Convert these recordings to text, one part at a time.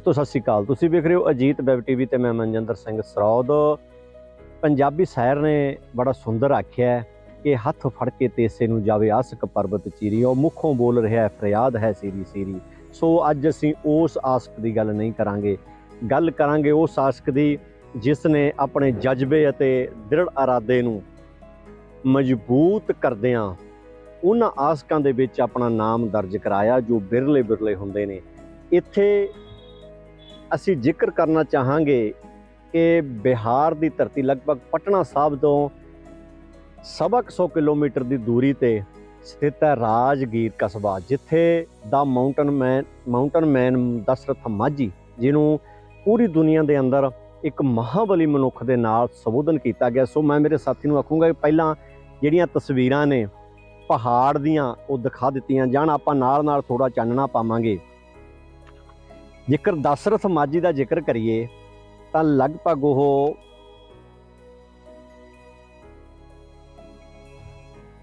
ਦੋਸਤੋ, ਸਤਿ ਸ਼੍ਰੀ ਅਕਾਲ। ਤੁਸੀਂ ਵੇਖ ਰਹੇ ਹੋ ਅਜੀਤ ਵੈਬ ਟੀਵੀ ਤੇ ਮੈਂ ਮਨਜਿੰਦਰ ਸਿੰਘ ਸਰੌਦ ਪੰਜਾਬੀ ਸ਼ਾਇਰ ਨੇ ਬੜਾ ਸੁੰਦਰ ਆਖਿਆ ਕਿ ਹੱਥ ਫੜ ਕੇ ਤੇਸੇ ਨੂੰ ਜਾਵੇ ਆਸਕ ਪਰਬਤ ਚੀਰੀ। ਉਹ ਮੁਖੋਂ ਬੋਲ ਰਿਹਾ ਫਰਿਆਦ ਹੈ ਸੀਰੀ ਸੀਰੀ। ਸੋ ਅੱਜ ਅਸੀਂ ਉਸ ਆਸਕ ਦੀ ਗੱਲ ਨਹੀਂ ਕਰਾਂਗੇ। ਗੱਲ ਕਰਾਂਗੇ ਉਸ ਆਸਕ ਦੀ ਜਿਸ ਨੇ ਆਪਣੇ ਜਜ਼ਬੇ ਅਤੇ ਦ੍ਰਿੜ ਇਰਾਦੇ ਨੂੰ ਮਜ਼ਬੂਤ ਕਰਦਿਆਂ ਉਹਨਾਂ ਆਸਕਾਂ ਦੇ ਵਿੱਚ ਆਪਣਾ ਨਾਮ ਦਰਜ ਕਰਾਇਆ, ਜੋ ਬਿਰਲੇ ਬਿਰਲੇ ਹੁੰਦੇ ਨੇ। ਇੱਥੇ ਅਸੀਂ ਜ਼ਿਕਰ ਕਰਨਾ ਚਾਹਾਂਗੇ ਕਿ ਬਿਹਾਰ ਦੀ ਧਰਤੀ ਲਗਭਗ ਪਟਨਾ ਸਾਹਿਬ ਤੋਂ ਸਵਾ ਕੁ ਸੌ ਕਿਲੋਮੀਟਰ ਦੀ ਦੂਰੀ ਤੇ ਸਥਿਤ ਹੈ ਰਾਜਗੀਰ ਕਸਬਾ, ਜਿੱਥੇ ਦਾ mountain man mountain man Dashrath Manjhi, ਜਿਹਨੂੰ ਪੂਰੀ ਦੁਨੀਆ ਦੇ ਅੰਦਰ ਇੱਕ ਮਹਾਬਲੀ ਮਨੁੱਖ ਦੇ ਨਾਲ ਸੰਬੋਧਨ ਕੀਤਾ ਗਿਆ। ਸੋ ਮੈਂ ਮੇਰੇ ਸਾਥੀ ਨੂੰ ਆਖੂੰਗਾ ਕਿ ਪਹਿਲਾਂ ਜਿਹੜੀਆਂ ਤਸਵੀਰਾਂ ਨੇ ਪਹਾੜ ਦੀਆਂ, ਉਹ ਦਿਖਾ ਦਿੱਤੀਆਂ ਜਾਣ। ਆਪਾਂ ਨਾਲ ਨਾਲ ਥੋੜਾ ਚਾਨਣਾ ਪਾਵਾਂਗੇ। ਜੇਕਰ ਦਸ਼ਰਥ ਮਾਝੀ ਦਾ ਜ਼ਿਕਰ ਕਰੀਏ, ਤਾਂ ਲਗਭਗ ਉਹ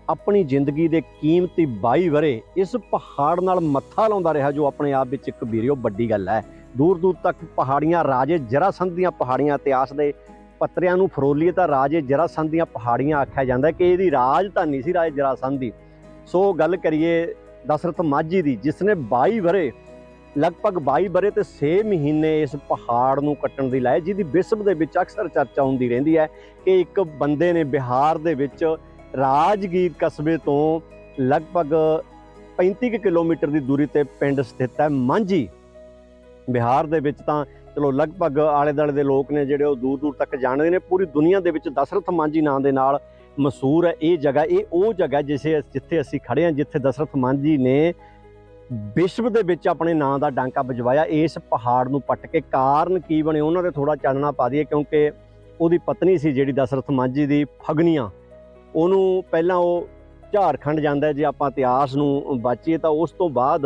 ਆਪਣੀ ਜ਼ਿੰਦਗੀ ਦੇ ਕੀਮਤੀ 22 ਵਰੇ ਇਸ ਪਹਾੜ ਨਾਲ ਮੱਥਾ ਲਾਉਂਦਾ ਰਿਹਾ, ਜੋ ਆਪਣੇ ਆਪ ਵਿੱਚ ਇੱਕ ਵੀਰਿਓ ਵੱਡੀ ਗੱਲ ਹੈ। ਦੂਰ ਦੂਰ ਤੱਕ ਪਹਾੜੀਆਂ, ਰਾਜੇ ਜਰਾਸੰਧ ਦੀਆਂ ਪਹਾੜੀਆਂ ਇਤਿਹਾਸ ਦੇ ਪੱਤਰਿਆਂ ਨੂੰ ਫਰੋਲੀਏ ਤਾਂ ਰਾਜੇ ਜਰਾਸੰਧ ਦੀਆਂ ਪਹਾੜੀਆਂ ਆਖਿਆ ਜਾਂਦਾ ਕਿ ਇਹਦੀ ਰਾਜਧਾਨੀ ਸੀ ਰਾਜੇ ਜਰਾਸੰਧ ਦੀ। ਸੋ ਗੱਲ ਕਰੀਏ ਦਸ਼ਰਥ ਮਾਝੀ ਦੀ ਜਿਸ ਨੇ 22 ਵਰੇ ਲਗਭਗ 22 ਬਰੇ ਤੇ 6 ਮਹੀਨੇ ਇਸ ਪਹਾੜ ਨੂੰ ਕੱਟਣ ਦੀ ਲਾਏ ਜਿਹਦੀ ਵਿਸ਼ਵ ਦੇ ਵਿੱਚ ਅਕਸਰ ਚਰਚਾ ਹੁੰਦੀ ਰਹਿੰਦੀ ਹੈ ਕਿ ਇੱਕ ਬੰਦੇ ਨੇ ਬਿਹਾਰ ਦੇ ਵਿੱਚ ਰਾਜਗੀਰ ਕਸਬੇ ਤੋਂ ਲਗਭਗ 35 ਕੁ ਕਿਲੋਮੀਟਰ ਦੀ ਦੂਰੀ ਤੇ ਪਿੰਡ ਸਥਿਤ ਹੈ, ਮਾਂਝੀ। ਬਿਹਾਰ ਦੇ ਵਿੱਚ ਤਾਂ ਚਲੋ ਲਗਭਗ ਆਲੇ ਦੁਆਲੇ ਦੇ ਲੋਕ ਨੇ ਜਿਹੜੇ ਉਹ ਦੂਰ ਦੂਰ ਤੱਕ ਜਾਣਦੇ ਨੇ, ਪੂਰੀ ਦੁਨੀਆ ਦੇ ਵਿੱਚ ਦਸ਼ਰਥ ਮਾਂਝੀ ਨਾਂ ਦੇ ਨਾਲ ਮਸ਼ਹੂਰ ਹੈ ਇਹ ਜਗ੍ਹਾ, ਇਹ ਉਹ ਜਗ੍ਹਾ ਜਿਸੇ ਜਿੱਥੇ ਅਸੀਂ ਖੜੇ ਹਾਂ, ਜਿੱਥੇ ਦਸ਼ਰਥ ਮਾਂਝੀ ਨੇ ਵਿਸ਼ਵ ਦੇ ਵਿੱਚ ਆਪਣੇ ਨਾਂ ਦਾ ਡਾਂਕਾ ਵਜਵਾਇਆ ਇਸ ਪਹਾੜ ਨੂੰ ਪੱਟ ਕੇ ਕਾਰਨ ਕੀ ਬਣੇ? ਉਹਨਾਂ ਦੇ ਥੋੜਾ ਚਾਨਣਾ ਪਾ ਦਈਏ ਕਿਉਂਕਿ ਉਹਦੀ ਪਤਨੀ ਸੀ ਜਿਹੜੀ ਦਸ਼ਰਥ ਮਾਂਝੀ ਦੀ ਫਗਨੀਆਂ। ਉਹਨੂੰ ਪਹਿਲਾਂ ਉਹ ਝਾਰਖੰਡ ਜਾਂਦਾ ਜੇ ਆਪਾਂ ਇਤਿਹਾਸ ਨੂੰ ਬਾਚੀਏ ਤਾਂ ਉਸ ਤੋਂ ਬਾਅਦ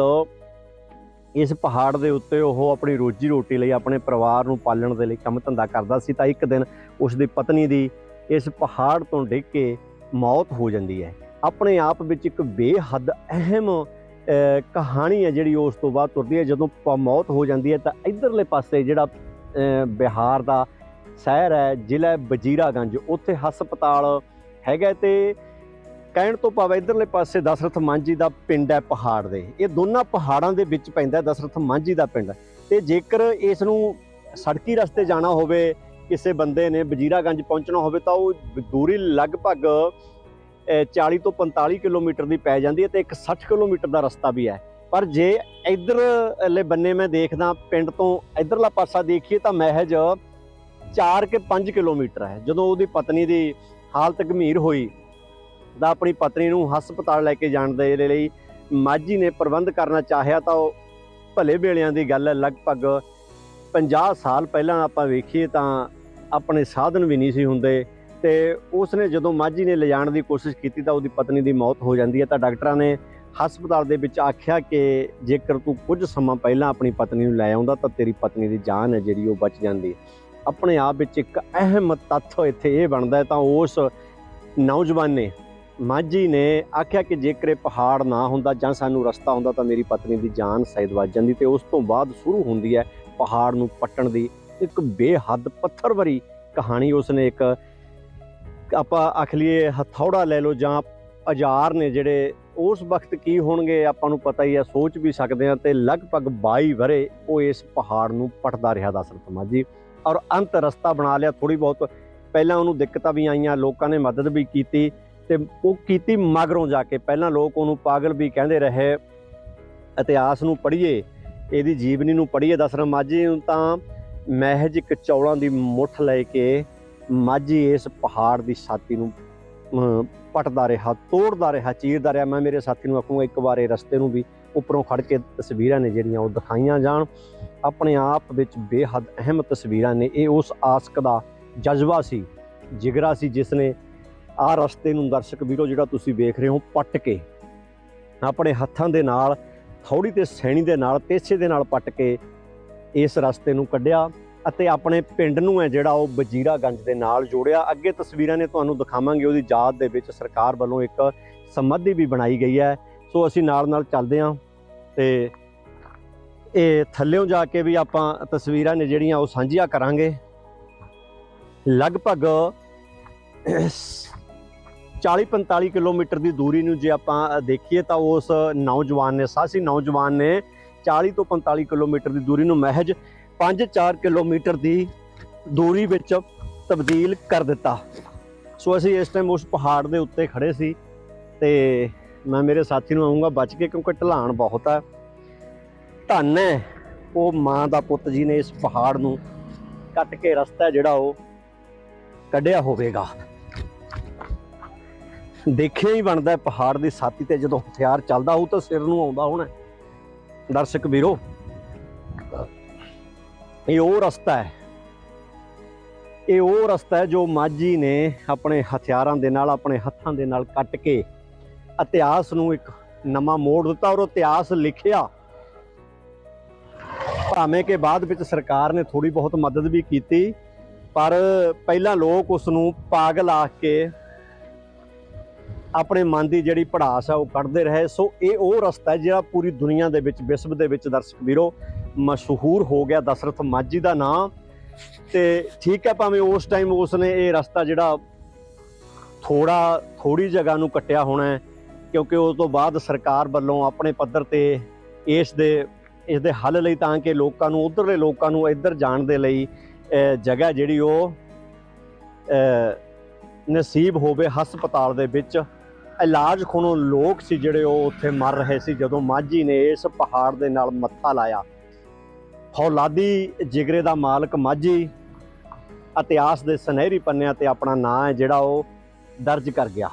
ਇਸ ਪਹਾੜ ਦੇ ਉੱਤੇ ਉਹ ਆਪਣੀ ਰੋਜੀ ਰੋਟੀ ਲਈ ਆਪਣੇ ਪਰਿਵਾਰ ਨੂੰ ਪਾਲਣ ਦੇ ਲਈ ਕੰਮ ਧੰਦਾ ਕਰਦਾ ਸੀ ਤਾਂ ਇੱਕ ਦਿਨ ਉਸ ਦੀ ਪਤਨੀ ਦੀ ਇਸ ਪਹਾੜ ਤੋਂ ਡਿੱਗ ਕੇ ਮੌਤ ਹੋ ਜਾਂਦੀ ਹੈ। ਆਪਣੇ ਆਪ ਵਿੱਚ ਇੱਕ ਬੇਹੱਦ ਅਹਿਮ ਕਹਾਣੀ ਹੈ ਜਿਹੜੀ ਉਸ ਤੋਂ ਬਾਅਦ ਤੁਰਦੀ ਹੈ। ਜਦੋਂ ਪ- ਮੌਤ ਹੋ ਜਾਂਦੀ ਹੈ ਤਾਂ ਇਧਰਲੇ ਪਾਸੇ ਜਿਹੜਾ ਬਿਹਾਰ ਦਾ ਸ਼ਹਿਰ ਹੈ, ਜ਼ਿਲ੍ਹਾ ਵਜੀਰਾਗੰਜ, ਉੱਥੇ ਹਸਪਤਾਲ ਹੈਗਾ ਤੇ ਕਹਿਣ ਤੋਂ ਭਾਵੇਂ ਇਧਰਲੇ ਪਾਸੇ ਦਸ਼ਰਥ ਮਾਂਝੀ ਦਾ ਪਿੰਡ ਹੈ ਪਹਾੜ ਦੇ। ਇਹ ਦੋਨਾਂ ਪਹਾੜਾਂ ਦੇ ਵਿੱਚ ਪੈਂਦਾ ਦਸ਼ਰਥ ਮਾਂਝੀ ਦਾ ਪਿੰਡ। ਤੇ ਜੇਕਰ ਇਸ ਨੂੰ ਸੜਕੀ ਰਸਤੇ ਜਾਣਾ ਹੋਵੇ, ਕਿਸੇ ਬੰਦੇ ਨੇ ਵਜੀਰਾਗੰਜ ਪਹੁੰਚਣਾ ਹੋਵੇ ਤਾਂ ਉਹ ਦੂਰੀ ਲਗਭਗ 40 ਤੋਂ 45 ਕਿਲੋਮੀਟਰ ਦੀ ਪੈ ਜਾਂਦੀ ਹੈ ਤੇ ਇੱਕ 60 ਕਿਲੋਮੀਟਰ ਦਾ ਰਸਤਾ ਵੀ ਹੈ। ਪਰ ਜੇ ਇਧਰਲੇ ਬੰਨੇ ਮੈਂ ਦੇਖਦਾ ਪਿੰਡ ਤੋਂ ਇਧਰਲਾ ਪਾਸਾ ਦੇਖੀਏ ਤਾਂ ਮਹਿਜ 4 ਕੇ 5 ਕਿਲੋਮੀਟਰ ਹੈ। ਜਦੋਂ ਉਹਦੀ ਪਤਨੀ ਦੀ ਹਾਲਤ ਗੰਭੀਰ ਹੋਈ ਤਾਂ ਆਪਣੀ ਪਤਨੀ ਨੂੰ ਹਸਪਤਾਲ ਲੈ ਕੇ ਜਾਣ ਦੇ ਲਈ ਮਾਝੀ ਨੇ ਪ੍ਰਬੰਧ ਕਰਨਾ ਚਾਹਿਆ ਤਾਂ ਉਹ ਭਲੇ ਵੇਲਿਆਂ ਦੀ ਗੱਲ ਹੈ। ਲਗਭਗ 50 ਸਾਲ ਪਹਿਲਾਂ ਆਪਾਂ ਵੇਖੀਏ ਤਾਂ ਆਪਣੇ ਸਾਧਨ ਵੀ ਨਹੀਂ ਸੀ ਹੁੰਦੇ। ਤੇ ਉਸ ਨੇ ਜਦੋਂ ਮਾਝੀ ਨੇ ਲਿਜਾਣ ਦੀ ਕੋਸ਼ਿਸ਼ ਕੀਤੀ ਤਾਂ ਉਹਦੀ ਪਤਨੀ ਦੀ ਮੌਤ ਹੋ ਜਾਂਦੀ ਹੈ। ਤਾਂ ਡਾਕਟਰਾਂ ਨੇ ਹਸਪਤਾਲ ਦੇ ਵਿੱਚ ਆਖਿਆ ਕਿ ਜੇਕਰ ਤੂੰ ਕੁਝ ਸਮਾਂ ਪਹਿਲਾਂ ਆਪਣੀ ਪਤਨੀ ਨੂੰ ਲੈ ਆਉਂਦਾ ਤਾਂ ਤੇਰੀ ਪਤਨੀ ਦੀ ਜਾਨ ਹੈ ਜਿਹੜੀ ਉਹ ਬਚ ਜਾਂਦੀ ਆਪਣੇ ਆਪ ਵਿੱਚ ਇੱਕ ਅਹਿਮ ਤੱਥ ਇੱਥੇ ਇਹ ਬਣਦਾ ਹੈ ਤਾਂ ਉਸ ਨੌਜਵਾਨ ਨੇ ਮਾਝੀ ਨੇ ਆਖਿਆ ਕਿ ਜੇਕਰ ਇਹ ਪਹਾੜ ਨਾ ਹੁੰਦਾ ਜਾਂ ਸਾਨੂੰ ਰਸਤਾ ਹੁੰਦਾ ਤਾਂ ਮੇਰੀ ਪਤਨੀ ਦੀ ਜਾਨ ਸ਼ਾਇਦ ਬਚ ਜਾਂਦੀ ਤੇ ਉਸ ਤੋਂ ਬਾਅਦ ਸ਼ੁਰੂ ਹੁੰਦੀ ਹੈ ਪਹਾੜ ਨੂੰ ਪੱਟਣ ਦੀ ਇੱਕ ਬੇਹੱਦ ਪੱਥਰ ਭਰੀ ਕਹਾਣੀ। ਉਸਨੇ ਇੱਕ ਆਪਾਂ ਆਖ ਲਈਏ ਹਥੌੜਾ ਲੈ ਲਓ ਜਾਂ ਔਜ਼ਾਰ ਨੇ ਜਿਹੜੇ, ਉਸ ਵਕਤ ਕੀ ਹੋਣਗੇ ਆਪਾਂ ਨੂੰ ਪਤਾ ਹੀ ਆ, ਸੋਚ ਵੀ ਸਕਦੇ ਆ ਤੇ ਲਗਭਗ 22 ਵਰੇ ਉਹ ਇਸ ਪਹਾੜ ਨੂੰ ਪਟਦਾ ਰਿਹਾ ਦਸ਼ਰਥ ਮਾਝੀ ਔਰ ਅੰਤ ਰਸਤਾ ਬਣਾ ਲਿਆ ਥੋੜੀ ਬਹੁਤ, ਪਹਿਲਾਂ ਉਹਨੂੰ ਦਿੱਕਤਾਂ ਵੀ ਆਈਆਂ, ਲੋਕਾਂ ਨੇ ਮਦਦ ਵੀ ਕੀਤੀ ਤੇ ਉਹ ਕੀਤੀ ਮਗਰੋਂ ਜਾ ਕੇ। ਪਹਿਲਾਂ ਲੋਕ ਉਹਨੂੰ ਪਾਗਲ ਵੀ ਕਹਿੰਦੇ ਰਹੇ, ਇਤਿਹਾਸ ਨੂੰ ਪੜ੍ਹੀਏ, ਇਹਦੀ ਜੀਵਨੀ ਨੂੰ ਪੜ੍ਹੀਏ ਦਸ਼ਰਥ ਮਾਝੀ ਨੂੰ ਤਾਂ ਮਹਿਜ ਇੱਕ ਚੌਲਾਂ ਦੀ ਮੁੱਠ ਲੈ ਕੇ ਮਾਝੀ ਇਸ ਪਹਾੜ ਦੀ ਛਾਤੀ ਨੂੰ ਅਮ, ਪਟਦਾ ਰਿਹਾ ਤੋੜਦਾ ਰਿਹਾ ਚੀਰਦਾ ਰਿਹਾ। ਮੈਂ ਮੇਰੇ ਸਾਥੀ ਨੂੰ ਆਖੂੰਗਾ ਇੱਕ ਵਾਰ ਇਹ ਰਸਤੇ ਨੂੰ ਵੀ ਉੱਪਰੋਂ ਖੜ ਕੇ ਤਸਵੀਰਾਂ ਨੇ ਜਿਹੜੀਆਂ ਉਹ ਦਿਖਾਈਆਂ ਜਾਣ। ਆਪਣੇ ਆਪ ਵਿੱਚ ਬੇਹੱਦ ਅਹਿਮ ਤਸਵੀਰਾਂ ਨੇ। ਇਹ ਉਸ ਆਸਕ ਦਾ ਜਜ਼ਬਾ ਸੀ ਜਿਗਰਾ ਸੀ ਜਿਸ ਨੇ ਆਹ ਰਸਤੇ ਨੂੰ ਦਰਸ਼ਕ ਵੀਰੋ ਜਿਹੜਾ ਤੁਸੀਂ ਵੇਖ ਰਹੇ ਹੋ ਪੱਟ ਕੇ ਆਪਣੇ ਹੱਥਾਂ ਦੇ ਨਾਲ ਥੋੜੀ ਤੇ ਸੈਣੀ ਦੇ ਨਾਲ ਤੇਸੇ ਦੇ ਨਾਲ ਪੱਟ ਕੇ ਇਸ ਰਸਤੇ ਨੂੰ ਕੱਢਿਆ। ਅਤੇ ਆਪਣੇ ਪਿੰਡ ਨੂੰ ਹੈ ਜਿਹੜਾ ਉਹ ਵਜੀਰਾਗੰਜ ਦੇ ਨਾਲ ਜੋੜਿਆ। ਅੱਗੇ ਤਸਵੀਰਾਂ ਨੇ ਤੁਹਾਨੂੰ ਦਿਖਾਵਾਂਗੇ, ਉਹਦੀ ਯਾਦ ਦੇ ਵਿੱਚ ਸਰਕਾਰ ਵੱਲੋਂ ਇੱਕ ਸਮਾਧੀ ਵੀ ਬਣਾਈ ਗਈ ਹੈ। ਸੋ ਅਸੀਂ ਨਾਲ ਨਾਲ ਚੱਲਦੇ ਹਾਂ ਤੇ ਇਹ ਥੱਲਿਓਂ ਜਾ ਕੇ ਵੀ ਆਪਾਂ ਤਸਵੀਰਾਂ ਨੇ ਜਿਹੜੀਆਂ ਉਹ ਸਾਂਝੀਆਂ ਕਰਾਂਗੇ। ਲਗਭਗ 40-45 ਕਿਲੋਮੀਟਰ ਦੀ ਦੂਰੀ ਨੂੰ ਜੇ ਆਪਾਂ ਦੇਖੀਏ ਤਾਂ ਉਸ ਨੌਜਵਾਨ ਨੇ ਸਾਸੀ ਨੌਜਵਾਨ ਨੇ 40 ਤੋਂ 45 ਕਿਲੋਮੀਟਰ ਦੀ ਦੂਰੀ ਨੂੰ ਮਹਿਜ 5-4 ਕਿਲੋਮੀਟਰ ਦੀ ਦੂਰੀ ਵਿੱਚ ਤਬਦੀਲ ਕਰ ਦਿੱਤਾ। ਸੋ ਅਸੀਂ ਇਸ ਟਾਈਮ ਉਸ ਪਹਾੜ ਦੇ ਉੱਤੇ ਖੜੇ ਸੀ ਤੇ ਮੈਂ ਮੇਰੇ ਸਾਥੀ ਨੂੰ ਆਉਂਗਾ ਬਚ ਕੇ ਕਿਉਂਕਿ ਢਲਾਣ ਬਹੁਤ ਹੈ ਧੰਨ ਹੈ, ਉਹ ਮਾਂ ਦਾ ਪੁੱਤ ਜੀ ਨੇ ਇਸ ਪਹਾੜ ਨੂੰ ਕੱਟ ਕੇ ਰਸਤਾ ਜਿਹੜਾ ਉਹ ਕੱਢਿਆ ਹੋਵੇਗਾ। ਦੇਖਿਆ ਹੀ ਬਣਦਾ ਪਹਾੜ ਦੀ ਸਾਥੀ ਤੇ ਜਦੋਂ ਹਥਿਆਰ ਚੱਲਦਾ ਹੋਊ ਤਾਂ ਸਿਰ ਨੂੰ ਆਉਂਦਾ ਹੋਣਾ ਦਰਸ਼ਕ ਵੀਰੋ ਇਹ ਉਹ ਰਸਤਾ ਹੈ। ਇਹ ਉਹ ਰਸਤਾ ਹੈ ਜੋ ਮਾਝੀ ਨੇ ਆਪਣੇ ਹਥਿਆਰਾਂ ਦੇ ਨਾਲ, ਆਪਣੇ ਹੱਥਾਂ ਦੇ ਨਾਲ ਕੱਟ ਕੇ ਇਤਿਹਾਸ ਨੂੰ ਇੱਕ ਨਵਾਂ ਮੋੜ ਦਿੱਤਾ ਔਰ ਇਤਿਹਾਸ ਲਿਖਿਆ। ਭਾਵੇਂ ਕਿ ਬਾਅਦ ਵਿੱਚ ਸਰਕਾਰ ਨੇ ਥੋੜੀ ਬਹੁਤ ਮਦਦ ਵੀ ਕੀਤੀ, ਪਰ ਪਹਿਲਾਂ ਲੋਕ ਉਸ ਨੂੰ ਪਾਗਲ ਆਖ ਕੇ ਆਪਣੇ ਮਨ ਦੀ ਜਿਹੜੀ ਪੜਾਸ ਹੈ ਉਹ ਕੱਢਦੇ ਰਹੇ। ਸੋ ਇਹ ਉਹ ਰਸਤਾ ਹੈ ਜਿਹੜਾ ਪੂਰੀ ਦੁਨੀਆ ਦੇ ਵਿੱਚ, ਵਿਸ਼ਵ ਦੇ ਵਿੱਚ ਦਰਸ਼ਕ ਵੀਰੋ ਮਸ਼ਹੂਰ ਹੋ ਗਿਆ ਦਸ਼ਰਥ ਮਾਝੀ ਦਾ ਨਾਂ। ਤੇ ਠੀਕ ਹੈ ਭਾਵੇਂ ਉਸ ਟਾਈਮ ਉਸਨੇ ਇਹ ਰਸਤਾ ਜਿਹੜਾ ਥੋੜਾ ਥੋੜੀ ਜਗ੍ਹਾ ਨੂੰ ਕੱਟਿਆ ਹੋਣਾ ਕਿਉਂਕਿ ਉਸ ਤੋਂ ਬਾਅਦ ਸਰਕਾਰ ਵੱਲੋਂ ਆਪਣੇ ਪੱਧਰ ਤੇ ਇਸ ਦੇ ਇਸ ਦੇ ਹੱਲ ਲਈ ਤਾਂ ਕਿ ਲੋਕਾਂ ਨੂੰ, ਉਧਰਲੇ ਲੋਕਾਂ ਨੂੰ ਇੱਧਰ ਜਾਣ ਦੇ ਲਈ ਜਗ੍ਹਾ ਜਿਹੜੀ ਉਹ ਨਸੀਬ ਹੋਵੇ ਹਸਪਤਾਲ ਦੇ ਵਿੱਚ। ਇਲਾਜ ਖੋਣੋਂ ਲੋਕ ਸੀ ਜਿਹੜੇ ਉਹ ਉੱਥੇ ਮਰ ਰਹੇ ਸੀ ਜਦੋਂ ਮਾਝੀ ਨੇ ਇਸ ਪਹਾੜ ਦੇ ਨਾਲ ਮੱਥਾ ਲਾਇਆ। ਹੌਲਾਦੀ ਜਿਗਰੇ ਦਾ ਮਾਲਕ ਮਾਝੀ ਇਤਿਹਾਸ ਦੇ ਸੁਨਹਿਰੀ ਪੰਨਿਆਂ ਤੇ ਆਪਣਾ ਨਾਂ ਹੈ ਜਿਹੜਾ ਉਹ ਦਰਜ ਕਰ ਗਿਆ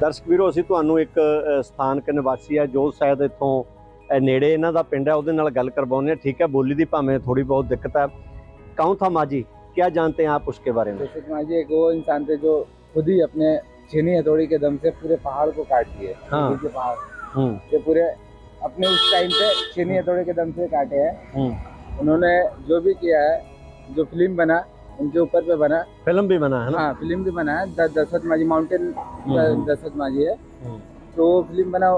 ਦਰਸ਼ਕ ਵੀਰੋ ਅਸੀਂ ਤੁਹਾਨੂੰ ਇੱਕ ਅ, ਸਥਾਨਕ ਨਿਵਾਸੀ ਹੈ ਜੋ ਸ਼ਾਇਦ ਇੱਥੋਂ ਅ, ਨੇੜੇ ਇਹਨਾਂ ਦਾ ਪਿੰਡ ਹੈ ਉਹਦੇ ਨਾਲ ਗੱਲ ਕਰਵਾਉਂਦੇ ਹਾਂ ਠੀਕ ਹੈ ਬੋਲੀ ਦੀ ਭਾਵੇਂ ਥੋੜੀ ਬਹੁਤ ਦਿੱਕਤ ਹੈ ਕੌਣ ਥਾ ਮਾਜੀ क्या जानते हैं आप उसके बारे में जैसे कुमार जी एक वो इंसान थे जो खुद ही अपने छीनी हथौड़ी के दम से पूरे पहाड़ को काट दिए हाँ। दिल्ली के पहाड़ हम्म ये पूरे अपने उस टाइम पे चीनी हथौड़ी के दम से काटे हैं। हम्म। उन्होंने जो भी किया है जो फ़िल्म बना उनके ऊपर पे बना। फ़िल्म भी बना है ना? हाँ फ़िल्म भी बना है। द- दशरथ माझी माउंटेन हम्म। दशरथ माझी है। हम्म। तो वो फ़िल्म बना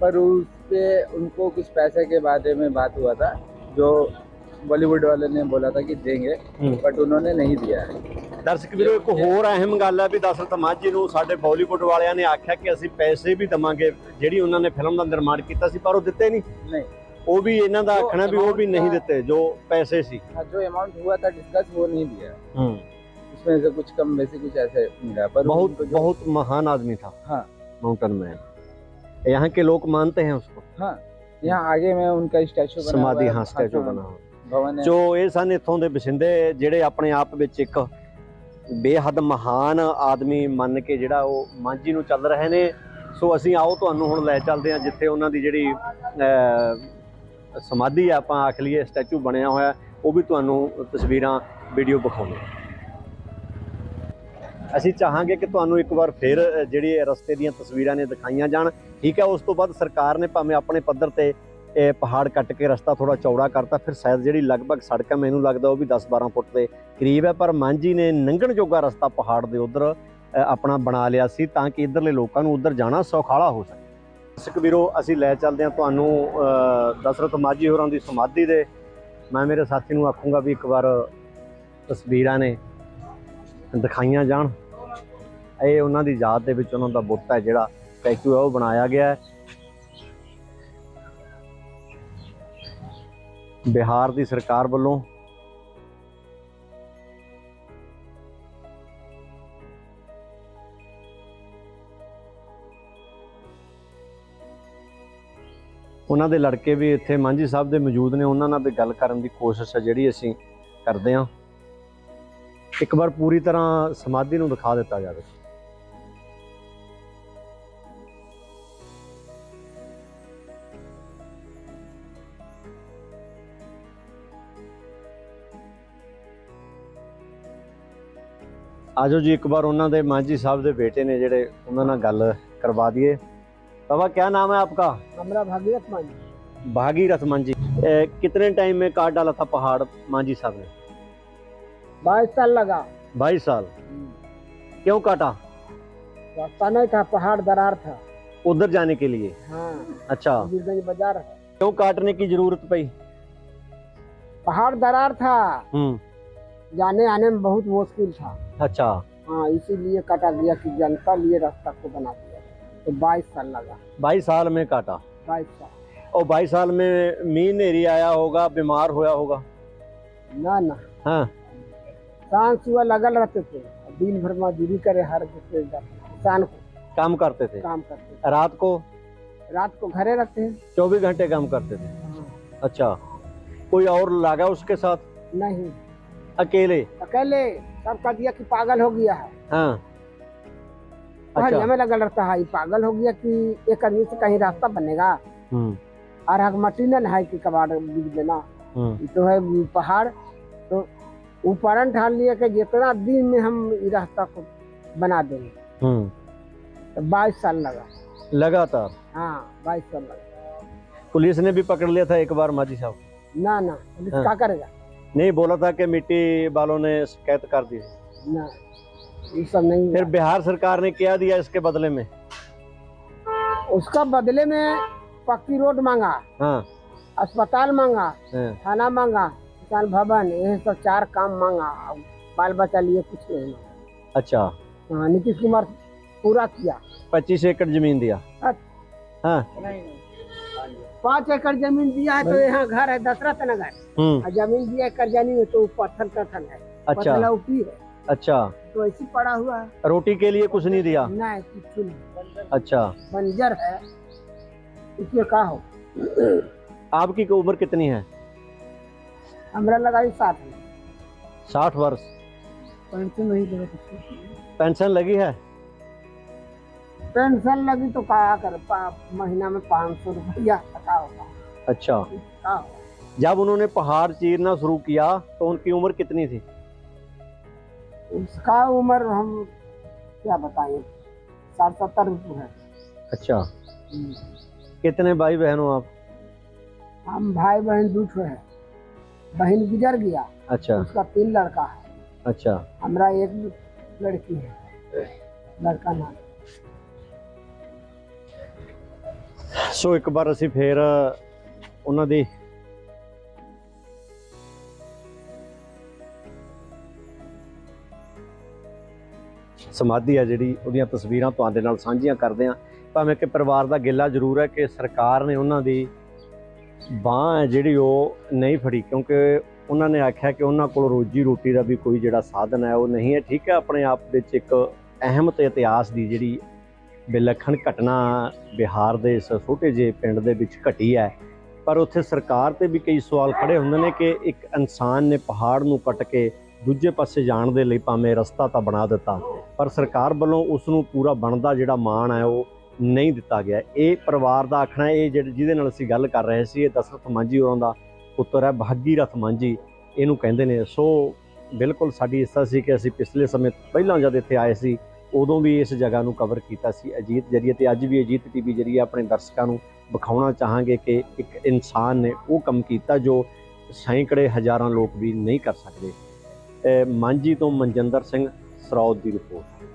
पर उस पे उनको कुछ पैसे के बारे में बात हुआ था जो बॉलीवुड वाले ने बोला था कि देंगे हम्म। बट उन्होंने नहीं दिया है। ਦਰਸ਼ਕ ਵੀਰੋ ਇੱਕ ਹੋਰ ਅਹਿਮ ਗੱਲ ਹੈ ਵੀ ਦਸ਼ਰਥ ਮਾਝੀ ਨੂੰ ਸਾਡੇ ਬਾਲੀਵੁੱਡ ਵਾਲਿਆਂ ਨੇ ਆਖਿਆ ਕਿ ਅਸੀਂ ਪੈਸੇ ਵੀ ਦਵਾਂਗੇ ਜਿਹੜੀ ਉਹਨਾਂ ਨੇ ਫਿਲਮ ਦਾ ਨਿਰਮਾਣ ਕੀਤਾ ਸੀ ਪਰ ਉਹ ਦਿੱਤੇ ਨਹੀਂ नहीं ਉਹ ਵੀ ਇਹਨਾਂ ਦਾ ਉਹ ਆਖਣਾ ਵੀ ਉਹ ਵੀ amount ਨਹੀਂ का- ਦਿੱਤੇ ਜੋ ਪੈਸੇ ਸੀ हाँ, जो अमाउंट हुआ था डिस्कस वो नहीं दिया ਹੂੰ उसमें से कुछ कम वैसे कुछ ऐसे मिला पर बहुत उनको जो- बहुत महान आदमी था हाँ। माउंटेन मैन यहाँ के लोग मानते हैं उसको हाँ यहाँ आगे में उनका स्टैचू बना ਸਮਾਧੀ हुआ है, ਹਾਂ ਸਟੈਚੂ हाँ, ਬਣਾ ਹੋਇਆ भवन है ਜੋ ਇਹ ਸਨ ਇੱਥੋਂ ਦੇ ਬਸਿੰਦੇ ਜਿਹੜੇ ਆਪਣੇ ਆਪ ਵਿੱਚ ਇੱਕ ਬੇਹੱਦ ਮਹਾਨ ਆਦਮੀ ਮੰਨ ਕੇ ਜਿਹੜਾ ਉਹ ਮਾਂਝੀ ਨੂੰ ਚੱਲ ਰਹੇ ਨੇ। ਸੋ ਅਸੀਂ ਆਓ ਤੁਹਾਨੂੰ ਹੁਣ ਲੈ ਚੱਲਦੇ ਹਾਂ, ਜਿੱਥੇ ਉਹਨਾਂ ਦੀ ਜਿਹੜੀ ਸਮਾਧੀ ਆ, ਆਪਾਂ ਆਖ ਲਈਏ, ਸਟੈਚੂ ਬਣਿਆ ਹੋਇਆ। ਉਹ ਵੀ ਤੁਹਾਨੂੰ ਤਸਵੀਰਾਂ, ਵੀਡੀਓ ਵਿਖਾਉਂਦੇ ਹਾਂ। ਅਸੀਂ ਚਾਹਾਂਗੇ ਕਿ ਤੁਹਾਨੂੰ ਇੱਕ ਵਾਰ ਫਿਰ ਜਿਹੜੀ ਰਸਤੇ ਦੀਆਂ ਤਸਵੀਰਾਂ ਨੇ ਦਿਖਾਈਆਂ ਜਾਣ। ਠੀਕ ਹੈ, ਉਸ ਤੋਂ ਬਾਅਦ ਸਰਕਾਰ ਨੇ ਭਾਵੇਂ ਆਪਣੇ ਪੱਧਰ ਤੇ ਇਹ ਪਹਾੜ ਕੱਟ ਕੇ ਰਸਤਾ ਥੋੜਾ ਚੌੜਾ ਕਰਤਾ ਫਿਰ ਸ਼ਾਇਦ ਜਿਹੜੀ ਲਗਭਗ ਸੜਕ ਹੈ ਮੈਨੂੰ ਲੱਗਦਾ ਉਹ ਵੀ 10-12 ਫੁੱਟ ਦੇ ਕਰੀਬ ਹੈ ਪਰ ਮਾਂਜੀ ਨੇ ਨੰਗਣ ਜੋਗਾ ਰਸਤਾ ਪਹਾੜ ਦੇ ਉਧਰ ਆਪਣਾ ਬਣਾ ਲਿਆ ਸੀ ਤਾਂ ਕਿ ਇਧਰਲੇ ਲੋਕਾਂ ਨੂੰ ਉਧਰ ਜਾਣਾ ਸੌਖਾਲਾ ਹੋ ਸਕੇ। ਦਰਸ਼ਕ ਵੀਰੋ ਅਸੀਂ ਲੈ ਚੱਲਦੇ ਹਾਂ ਤੁਹਾਨੂੰ ਅ, ਦਸ਼ਰਥ ਮਾਝੀ ਹੋਰਾਂ ਦੀ ਸਮਾਧੀ ਦੇ। ਮੈਂ ਮੇਰੇ ਸਾਥੀ ਨੂੰ ਆਖੂੰਗਾ ਵੀ ਇੱਕ ਵਾਰ ਤਸਵੀਰਾਂ ਨੇ ਦਿਖਾਈਆਂ ਜਾਣ। ਇਹ ਉਹਨਾਂ ਦੀ ਯਾਦ ਦੇ ਵਿੱਚ ਉਹਨਾਂ ਦਾ ਬੁੱਤ ਹੈ ਜਿਹੜਾ ਸਟੈਚੂ ਹੈ ਉਹ ਬਣਾਇਆ ਗਿਆ ਹੈ। ਬਿਹਾਰ ਦੀ ਸਰਕਾਰ ਵੱਲੋਂ ਉਹਨਾਂ ਦੇ ਲੜਕੇ ਵੀ ਇੱਥੇ ਮਾਂਝੀ ਸਾਹਿਬ ਦੇ ਮੌਜੂਦ ਨੇ। ਉਹਨਾਂ ਨਾਲ ਵੀ ਗੱਲ ਕਰਨ ਦੀ ਕੋਸ਼ਿਸ਼ ਹੈ ਜਿਹੜੀ ਅਸੀਂ ਕਰਦੇ ਹਾਂ। ਇੱਕ ਵਾਰ ਪੂਰੀ ਤਰ੍ਹਾਂ ਸਮਾਧੀ ਨੂੰ ਦਿਖਾ ਦਿੱਤਾ ਜਾਵੇ। ਆਜੋ ਜੀ ਇੱਕ ਵਾਰ ਉਹਨਾਂ ਦੇ ਮਾਂਝੀ ਸਾਹਿਬ ਦੇ ਬੇਟੇ ਨੇ ਜਿਹੜੇ ਉਹਨਾਂ ਨਾਲ ਗੱਲ ਕਰਵਾ ਦਈਏ बाबा क्या नाम है आपका हमारा भागीरथ मांझी भागीरथ मांझी ए, कितने टाइम में काट डाला था पहाड़ मांझी साहब ने बाईस साल लगा बाईस साल क्यों काटा रास्ता नहीं था पहाड़ दरार था उधर जाने के लिए हाँ अच्छा गिरगंज बाजार क्यों काटने की जरूरत पई पहाड़ दरार था हम्म जाने आने में बहुत मुश्किल था अच्छा। हाँ इसीलिए काटा गया कि जनता लिए रास्ता को बना दिया। तो बाईस साल लगा। बाईस साल में काटा? बाईस साल। और बाईस साल में मीन नेरी आया होगा बीमार होया होगा? ना ना। हाँ। शाम सुबह लगल रहते थे। दिन भर मजदूरी करे हर जाते को काम करते थे? काम करते थे। रात को? रात को घरे रहते हैं। चौबीस घंटे काम करते थे? हाँ, अच्छा। कोई और लगा उसके साथ? नहीं। अकेले? अकेले। सब कह दिया कि पागल हो गया है। हाँ। अच्छा। हमें लगल रहता है पागल हो गया कि एक आदमी से कहीं रास्ता बनेगा। हम्म। और हक मट्टी न है कि कबाड़ बिक देना। हम्म। तो है पहाड़। तो ऊपर ठान लिया कि जितना दिन में हम रास्ता को बना देंगे। हम्म। तो बाईस साल लगा। लगातार? हाँ बाईस साल लगा। पुलिस ने भी पकड़ लिया था एक बार माजी साहब? ना ना पुलिस हाँ। क्या करेगा? नहीं बोला था कि मिट्टी वालों ने शिकायत कर दी। ना ये सब नहीं फिर बिहार सरकार ने क्या दिया इसके बदले में? उसका बदले में पक्की रोड मांगा हाँ। अस्पताल मांगा हाँ, थाना मांगा किसान भवन ये सब चार काम मांगा बाल बच्चा लिए कुछ नहीं अच्छा। हाँ, नीतीश कुमार पूरा किया। पच्चीस एकड़ ज़मीन दिया। हाँ। पाँच एकड़ ज़मीन दिया है तो यहाँ घर है दशरथ नगर। हम्म। और ज़मीन दिया है तो पत्थर कथन है। अच्छा। है। अच्छा। तो ऐसी पड़ा हुआ है। रोटी के लिए कुछ नहीं दिया? नहीं कुछ नहीं। अच्छा। बंजर है। इसमें का हो। आपकी उम्र कितनी है? हमरा लगा ये साथ साठ वर्ष। पेंशन नहीं पेंशन लगी है? पेंशन लगी तो क्या कर महीना में पाँच सौ रुपया होगा। अच्छा। का जब उन्होंने पहाड़ चीरना शुरू किया तो उनकी उम्र कितनी थी? उसका उम्र हम क्या बताएँ साठ सत्तर है। अच्छा। कितने भाई बहन हो आप? हम भाई बहन दू ठो है। बहन गुजर गया। अच्छा। उसका तीन लड़का है। अच्छा। हमारा एक लड़की है। लड़का ना ਸੋ ਇੱਕ ਵਾਰ ਅਸੀਂ ਫੇਰ ਉਹਨਾਂ ਦੀ ਸਮਾਧੀ ਆ ਜਿਹੜੀ ਉਹਦੀਆਂ ਤਸਵੀਰਾਂ ਤੁਹਾਡੇ ਨਾਲ ਸਾਂਝੀਆਂ ਕਰਦੇ ਆ ਭਾਵੇਂ ਕਿ ਪਰਿਵਾਰ ਦਾ ਗਿੱਲਾ ਜ਼ਰੂਰ ਹੈ ਕਿ ਸਰਕਾਰ ਨੇ ਉਹਨਾਂ ਦੀ ਬਾਹ ਹੈ ਜਿਹੜੀ ਉਹ ਨਹੀਂ ਫੜੀ, ਕਿਉਂਕਿ ਉਹਨਾਂ ਨੇ ਆਖਿਆ ਕਿ ਉਹਨਾਂ ਕੋਲ ਰੋਜੀ ਰੋਟੀ ਦਾ ਵੀ ਕੋਈ ਜਿਹੜਾ ਸਾਧਨ ਹੈ ਉਹ ਨਹੀਂ ਹੈ। ਠੀਕ ਹੈ, ਆਪਣੇ ਆਪ ਵਿੱਚ ਇੱਕ ਅਹਿਮ ਤੇ ਇਤਿਹਾਸ ਦੀ ਜਿਹੜੀ ਵਿਲੱਖਣ ਘਟਨਾ ਬਿਹਾਰ ਦੇ ਇਸ ਛੋਟੇ ਜਿਹੇ ਪਿੰਡ ਦੇ ਵਿੱਚ ਘਟੀ ਹੈ। ਪਰ ਉੱਥੇ ਸਰਕਾਰ ਤੇ ਵੀ ਕਈ ਸਵਾਲ ਖੜੇ ਹੁੰਦੇ ਨੇ ਕਿ ਇੱਕ ਇਨਸਾਨ ਨੇ ਪਹਾੜ ਨੂੰ ਕੱਟ ਕੇ ਦੂਜੇ ਪਾਸੇ ਜਾਣ ਦੇ ਲਈ ਭਾਵੇਂ ਰਸਤਾ ਤਾਂ ਬਣਾ ਦਿੱਤਾ, ਪਰ ਸਰਕਾਰ ਵੱਲੋਂ ਉਸ ਨੂੰ ਪੂਰਾ ਬਣਦਾ ਜਿਹੜਾ ਮਾਣ ਹੈ ਉਹ ਨਹੀਂ ਦਿੱਤਾ ਗਿਆ। ਇਹ ਪਰਿਵਾਰ ਦਾ ਆਖਣਾ ਇਹ ਜਿਹੜੇ ਜਿਹਦੇ ਨਾਲ ਅਸੀਂ ਗੱਲ ਕਰ ਰਹੇ ਸੀ, ਇਹ ਦਸ਼ਰਥ ਮਾਂਜੀ ਹੋਰਾਂ ਦਾ ਪੁੱਤਰ ਹੈ, ਭਾਗੀਰਥ ਮਾਂਜੀ ਇਹਨੂੰ ਕਹਿੰਦੇ ਨੇ, ਸੋ ਬਿਲਕੁਲ ਸਾਡੀ ਇੱਛਾ ਸੀ ਕਿ ਅਸੀਂ ਪਿਛਲੇ ਸਮੇਂ ਪਹਿਲਾਂ ਜਦ ਇੱਥੇ ਆਏ ਸੀ ਉਦੋਂ ਵੀ ਇਸ ਜਗ੍ਹਾ ਨੂੰ ਕਵਰ ਕੀਤਾ ਸੀ। ਅਜੀਤ ਜਰੀਏ ਤੇ ਅੱਜ ਵੀ ਅਜੀਤ ਟੀਵੀ ਜਰੀਏ ਆਪਣੇ ਦਰਸ਼ਕਾਂ ਨੂੰ ਵਿਖਾਉਣਾ ਚਾਹਾਂਗੇ ਕਿ ਇੱਕ ਇਨਸਾਨ ਨੇ ਉਹ ਕੰਮ ਕੀਤਾ ਜੋ ਸੈਂਕੜੇ ਹਜ਼ਾਰਾਂ ਲੋਕ ਵੀ ਨਹੀਂ ਕਰ ਸਕਦੇ। ਅਹ ਮਾਂਜੀ ਤੋਂ ਮਨਜਿੰਦਰ ਸਿੰਘ ਸਰੌਦ ਦੀ ਰਿਪੋਰਟ।